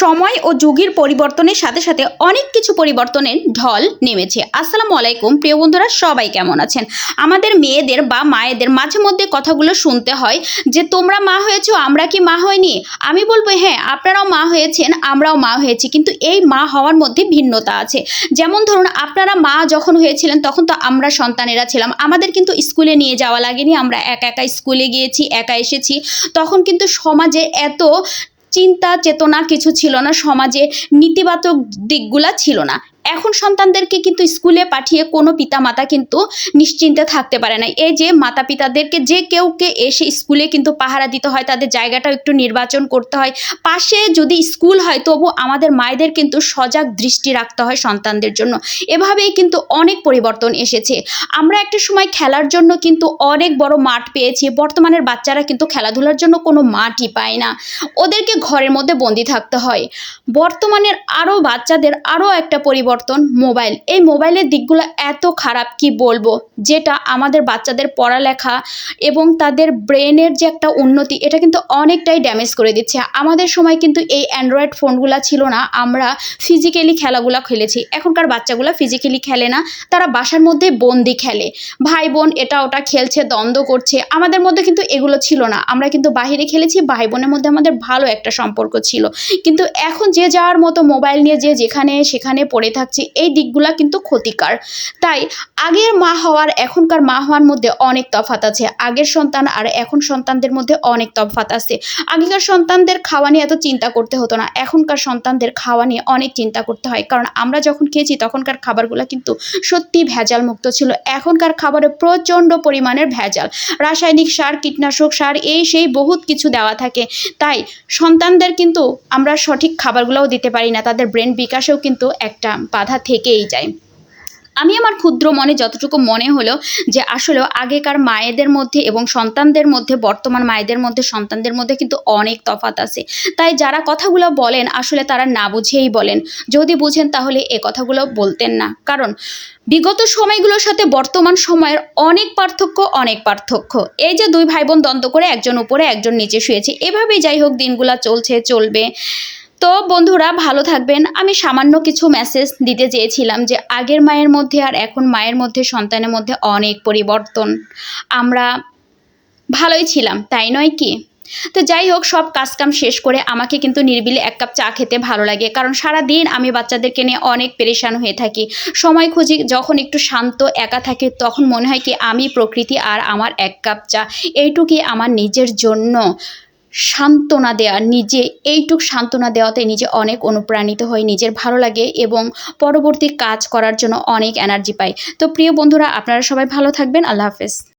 সময় ও যুগের পরিবর্তনের সাথে সাথে অনেক কিছু পরিবর্তনের ঢল নেমেছে। আসসালামু আলাইকুম। প্রিয় বন্ধুরা, সবাই কেমন আছেন? আমাদের মেয়েদের বা মায়েদের মাঝে মধ্যে কথাগুলো শুনতে হয় যে, তোমরা মা হয়েছো, আমরা কি মা হয়নি আমি বলব হ্যাঁ আপনারাও মা হয়েছেন, আমরাও মা হয়েছি। কিন্তু এই মা হওয়ার মধ্যে ভিন্নতা আছে। যেমন ধরুন, আপনারা মা যখন হয়েছিলেন, তখন তো আমরা সন্তানেরা ছিলাম। আমাদের কিন্তু স্কুলে নিয়ে যাওয়া লাগেনি। আমরা একা একা স্কুলে গিয়েছি, একা এসেছি। তখন কিন্তু সমাজে এত চিন্তা চেতনা কিছু ছিল না সমাজে নীতিবাচক দিকগুলা ছিল না। এখন সন্তানদেরকে কিন্তু স্কুলে পাঠিয়ে কোনো পিতা মাতা কিন্তু নিশ্চিন্তে থাকতে পারে না। এই যে মাতা পিতাদেরকে যে কেউকে এসে স্কুলে কিন্তু পাহারা দিতে হয়, তাদের জায়গাটাও একটু নির্বাচন করতে হয়। পাশে যদি স্কুল হয়, তবু আমাদের মায়েদের কিন্তু সজাগ দৃষ্টি রাখতে হয় সন্তানদের জন্য। এভাবেই কিন্তু অনেক পরিবর্তন এসেছে। আমরা একটা সময় খেলার জন্য কিন্তু অনেক বড় মাঠ পেয়েছি। বর্তমানের বাচ্চারা কিন্তু খেলাধুলার জন্য কোনো মাঠই পায় না। ওদেরকে ঘরের মধ্যে বন্দি থাকতে হয়। বর্তমানের আরও বাচ্চাদের আরও একটা পরিবর্তন মোবাইল। এই মোবাইলের দিকগুলো এত খারাপ, কি বলব? যেটা আমাদের বাচ্চাদের পড়ালেখা এবং তাদের ব্রেনের যে একটা উন্নতি, এটা কিন্তু অনেকটাই ড্যামেজ করে দিচ্ছে। আমাদের সময় কিন্তু এই অ্যান্ড্রয়েড ফোনগুলো ছিল না। আমরা ফিজিক্যালি খেলাগুলো খেলেছি। এখনকার বাচ্চাগুলো ফিজিক্যালি খেলে না। তারা বাসার মধ্যে বন্দি খেলে। ভাই বোন এটা ওটা খেলছে, দ্বন্দ্ব করছে। আমাদের মধ্যে কিন্তু এগুলো ছিল না। আমরা কিন্তু বাইরে খেলেছি ভাই বোনের মধ্যে আমাদের ভালো একটা সম্পর্ক ছিল। কিন্তু এখন যে যাওয়ার মতো মোবাইল নিয়ে যে যেখানে সেখানে পড়ে থাকছে এই দিকগুলা কিন্তু ক্ষতিকার। তাই আগের মা হওয়ার, এখনকার মা হওয়ার মধ্যে অনেক তফাত আছে। আগের সন্তান আর এখন সন্তানদের মধ্যে অনেক তফাত আছে। আগেকার সন্তানদের খাওয়া নিয়ে এত চিন্তা করতে হতো না। এখনকার সন্তানদের খাওয়া নিয়ে অনেক চিন্তা করতে হয়। কারণ আমরা যখন খেয়েছি, তখনকার খাবারগুলো কিন্তু সত্যি ভেজাল মুক্ত ছিল। এখনকার খাবারে প্রচণ্ড পরিমাণের ভেজাল। রাসায়নিক সার, কীটনাশক সার, এই সেই বহুত কিছু দেওয়া থাকে। তাই সন্তানদের কিন্তু আমরা সঠিক খাবারগুলোও দিতে পারি না। তাদের ব্রেন বিকাশেও কিন্তু একটা বাধা থেকেই যায়। আমি আমার ক্ষুদ্র মনে যতটুকু মনে হলো যে আসলেও আগেকার মায়েদের মধ্যে এবং সন্তানদের মধ্যে, বর্তমান মায়েদের মধ্যে, সন্তানদের মধ্যে কিন্তু অনেক তফাত আছে। তাই যারা কথাগুলো বলেন, আসলে তারা না বুঝেই বলেন। যদি বুঝেন তাহলে এ কথাগুলো বলতেন না। কারণ বিগত সময়গুলোর সাথে বর্তমান সময়ের অনেক পার্থক্য অনেক পার্থক্য। এই যে দুই ভাই বোন দ্বন্দ্ব করে একজন উপরে, একজন নিচে শুয়েছে, এভাবেই যাই হোক দিনগুলা চলছে, চলবে। তো বন্ধুরা, ভালো থাকবেন। আমি সামান্য কিছু মেসেজ দিতে চেয়েছিলাম যে, আগের মায়ের মধ্যে আর এখন মায়ের মধ্যে, সন্তানের মধ্যে অনেক পরিবর্তন। আমরা ভালোই ছিলাম, তাই নয় কি? তো যাই হোক, সব কাজকাম শেষ করে আমাকে কিন্তু নির্বিলে এক কাপ চা খেতে ভালো লাগে। কারণ সারা দিন আমি বাচ্চাদেরকে নিয়ে অনেক পেরেশান হয়ে থাকি। সময় খুঁজি, যখন একটু শান্ত, একা থাকে, তখন মনে হয় কি, আমি প্রকৃতি আর আমার এক কাপ চা। এইটুকুই আমার নিজের জন্য। সান্ত্বনা দেওয়া নিজে, এইটুক সান্ত্বনা দেওয়াতে নিজে অনেক অনুপ্রাণিত হই, নিজের ভালো লাগে এবং পরবর্তী কাজ করার জন্য অনেক এনার্জি পাই। তো প্রিয় বন্ধুরা, আপনারা সবাই ভালো থাকবেন, আল্লাহ হাফেজ।